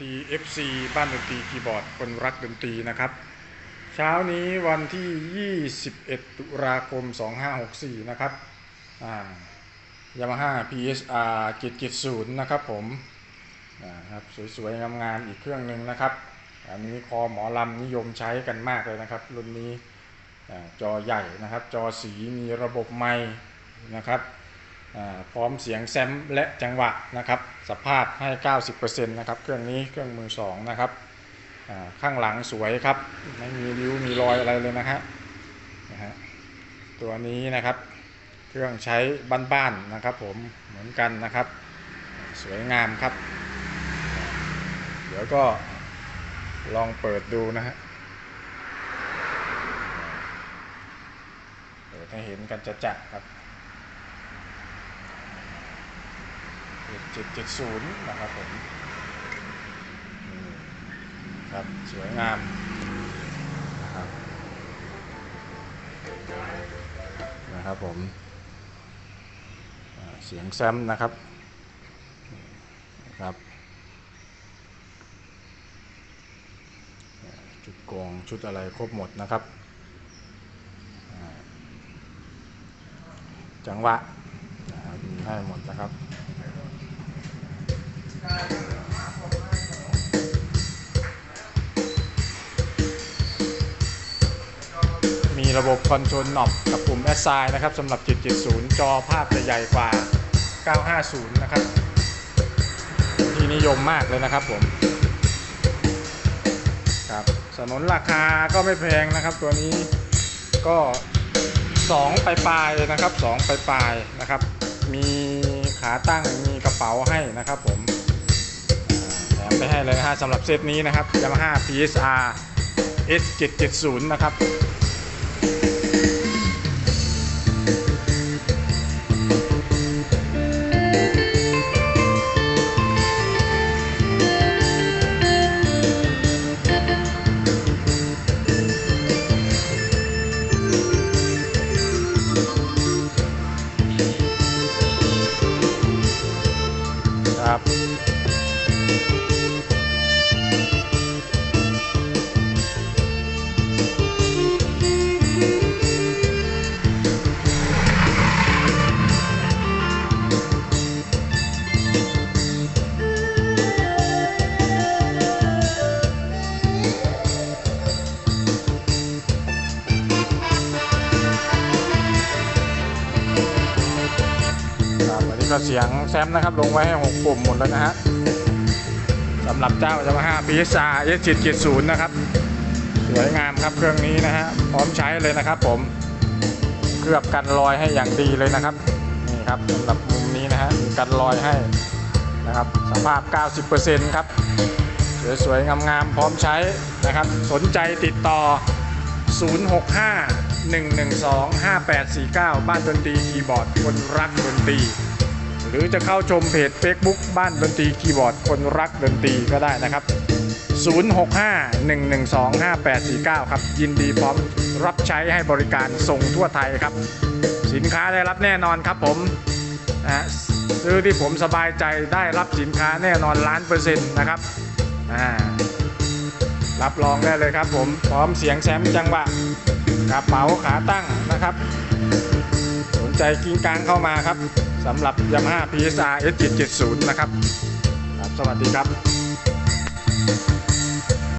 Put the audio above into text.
ที FC บ้านดนตรีคีย์บอร์ดคนรักดนตรีนะครับ เช้านี้วันที่ 21 ตุลาคม 2564 นะครับยามาฮ่า PSR 770 นะครับผมอ่าครับสวยๆงามๆอีกเครื่องหนึ่งนะครับ อันนี้คอหมอลำนิยมใช้กันมากเลยนะครับ รุ่นนี้จอใหญ่นะครับ จอสีมีระบบไมค์นะครับ พร้อมเสียงแซมและจังหวะนะครับสภาพให้ 90%นะครับเครื่องนี้เครื่องมือสองนะครับข้างหลังสวยครับไม่มีริ้วมีรอยอะไรเลยนะฮะนะฮะตัวนี้นะครับเครื่องใช้บ้านๆนะครับผมเหมือนกันนะครับสวยงามครับ เดี๋ยวก็ลองเปิดดูนะฮะเปิดให้เห็นกันจะจัดครับ 770 นะครับผมนี่ครับสวยงามนะครับนะครับผมเสียงแซมนะครับนะครับจุดโกงชุดอะไรครบหมดนะครับ จังหวะนะมีให้หมดนะครับ มีระบบคอนโทรลน็อบกับปุ่ม s อ i นะครับสำหรับ 770 จอภาพจะใหญ่กว่า 950 นะครับ ที่นิยมมากเลยนะครับผมครับสนนราคาก็ไม่แพงนะครับ ตัวนี้ก็2ปลายๆนะครับ2ปลายๆนะครับ มีขาตั้งมีกระเป๋าให้นะครับผม ไปให้เลยนะฮะสำหรับเซตนี้นะครับ Yamaha PSR S770 นะครับครับ ครับเสียงแซมนะครับ ลงไว้ให้6ปุ่มหมดแล้วนะฮะสำหรับเจ้า Yamaha PSR S770 นะครับ สวยงามครับเครื่องนี้นะฮะพร้อมใช้เลยนะครับ ผมเคลือบกันรอยให้อย่างดีเลยนะครับนี่ครับสำหรับมุมนี้นะฮะกันรอยให้นะครับสภาพ 90%ครับสวยๆงามๆพร้อมใช้นะครับ สนใจติดต่อ 065 112 5849 บ้านดนตรีคีย์บอร์ดคนรักดนตรี หรือจะเข้าชมเพจ Facebook บ้านดนตรีคีย์บอร์ดคนรักดนตรีก็ได้นะครับ 065 112 5849 ครับ ยินดีพร้อมรับใช้ให้บริการส่งทั่วไทยครับ สินค้าได้รับแน่นอนครับผมนะซื้อที่ผมสบายใจได้รับสินค้าแน่นอนล้านเปอร์เซ็นต์นะครับรับรองได้เลยครับผมพร้อมเสียงแซมจังหวะกระเป๋าขาตั้งนะครับ ใจกิ้งกางเข้ามาครับสำหรับ Yamaha PSR S770 นะครับ สวัสดีครับ